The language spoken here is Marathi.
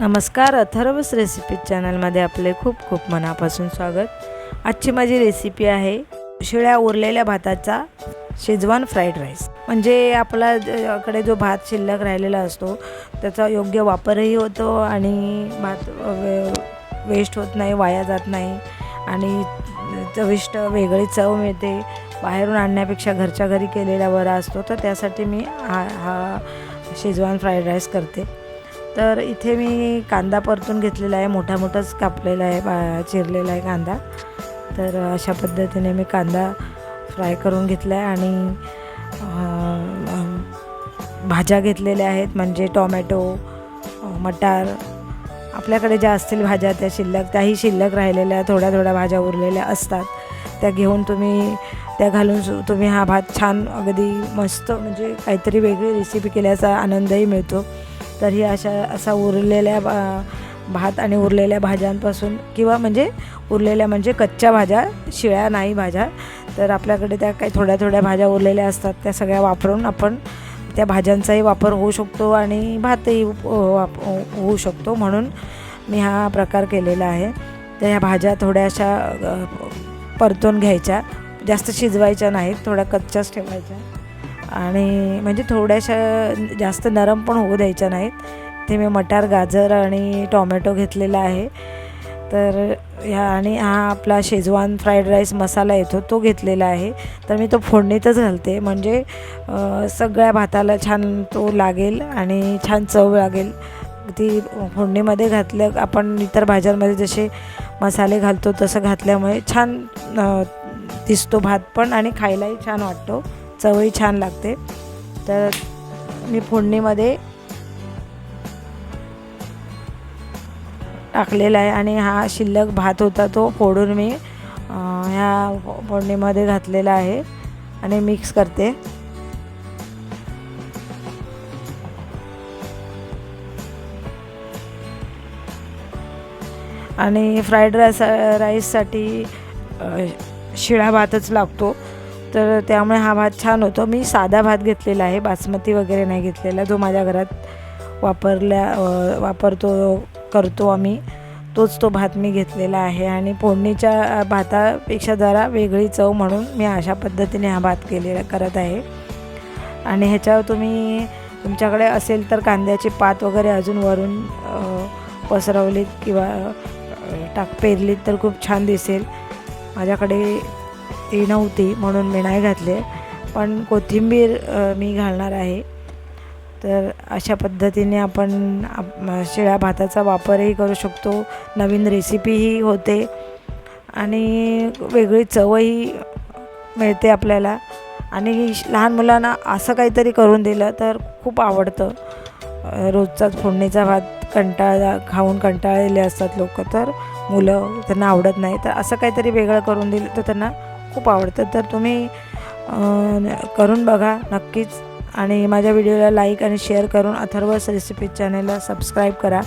नमस्कार अथर्वस रेसिपी चॅनलमध्ये आपले खूप खूप मनापासून स्वागत. आजची माझी रेसिपी आहे शिळ्या उरलेल्या भाताचा शेजवान फ्राईड राईस. म्हणजे आपला कडे जो भात शिल्लक राहिलेला असतो त्याचा योग्य वापरही होतो आणि भात वे वेस्ट होत नाही वाया जात नाही आणि चविष्ट वेगळी चव मिळते. बाहेरून आणण्यापेक्षा घरच्या घरी केलेला बरा असतो तर त्यासाठी मी हा हा शेजवान फ्राईड राईस करते. तर इथे मी कांदा परतून घेतलेला आहे मोठा मोठाच कापलेला आहे बा चिरलेला आहे कांदा. तर अशा पद्धतीने मी कांदा फ्राय करून घेतला आहे आणि भाज्या घेतलेल्या आहेत म्हणजे टॉमॅटो मटार. आपल्याकडे ज्या असतील भाज्या त्या शिल्लक त्याही शिल्लक राहिलेल्या थोड्या थोड्या भाज्या उरलेल्या असतात. त्या घेऊन तुम्ही त्या घालून सु- तुम्ही हा भात छान अगदी मस्त म्हणजे काहीतरी वेगळी रेसिपी केल्याचा आनंदही मिळतो. तर ही अशा असा उरलेल्या भा- भात आणि उरलेल्या भाज्यांपासून किंवा म्हणजे उरलेल्या म्हणजे कच्च्या भाज्या शिळ्या नाही भाज्या तर आपल्याकडे त्या काही थोड्या थोड्या भाज्या उरलेल्या असतात. त्या सगळ्या वापरून आपण त्या भाज्यांचाही वापर होऊ शकतो आणि भातही उप- वाप हो, होऊ शकतो म्हणून मी हा प्रकार केलेला आहे. तर ह्या भाज्या थोड्याशा परतून घ्यायच्या. जास्त शिजवायच्या नाहीत थोड्या कच्च्याच ठेवायच्या. आणि म्हणजे थोड्याशा जास्त नरम पण होऊ द्यायच्या नाहीत. ते मी मटार गाजर आणि टॉमॅटो घेतलेला आहे. तर ह्या आणि हा आपला शेजवान फ्राईड राईस मसाला येतो तो घेतलेला आहे. तर मी तो फोडणीतच घालते. म्हणजे सगळ्या भाताला छान तो लागेल आणि छान चव लागेल. ती फोडणीमध्ये घातलं आपण इतर भाज्यांमध्ये जसे मसाले घालतो तसं घातल्यामुळे छान दिसतो भात पण आणि खायलाही छान वाटतो. चवही छान लागते. तर मी फोडणीमध्ये टाकलेला आहे आणि हा शिल्लक भात होता तो फोडून मी ह्या फोडणीमध्ये घातलेला आहे आणि मिक्स करते. आणि फ्राईड राईस राईससाठी शिळा भातच लागतो. तर त्यामुळे हा भात छान होतो. मी साधा भात घेतलेला आहे. बासमती वगैरे नाही घेतलेला. जो माझ्या घरात वापरल्या वापरतो करतो आम्ही तोच तो भात मी घेतलेला आहे. आणि फोडणीच्या भातापेक्षा जरा वेगळी चव म्हणून मी अशा पद्धतीने हा भात केलेला करत आहे. आणि ह्याच्यावर तुम्ही तुमच्याकडे असेल तर कांद्याची पात वगैरे अजून वरून पसरवलीत किंवा टाक पेरलीत तर खूप छान दिसेल. माझ्याकडे ती नव्हती म्हणून मी नाही घातले. पण कोथिंबीर मी घालणार आहे. तर अशा पद्धतीने आपण आप- शिळ्या भाताचा वापरही करू शकतो. नवीन रेसिपीही होते. आणि वेगळी चवही मिळते आपल्याला. आणि लहान मुलांना असं काहीतरी करून दिलं तर खूप आवडतं. रोजचाच फोडणीचा भात कंटाळा खाऊन कंटाळलेले असतात लोक. तर मुलं त्यांना आवडत नाही. तर असं काहीतरी वेगळं करून दिलं तर त्यांना खूप आवडतं तर तुम्ही करून बघा नक्कीच. आणि माझ्या व्हिडिओला लाईक आणि शेअर करून अथर्वस रेसिपी चॅनलला सबस्क्राईब करा.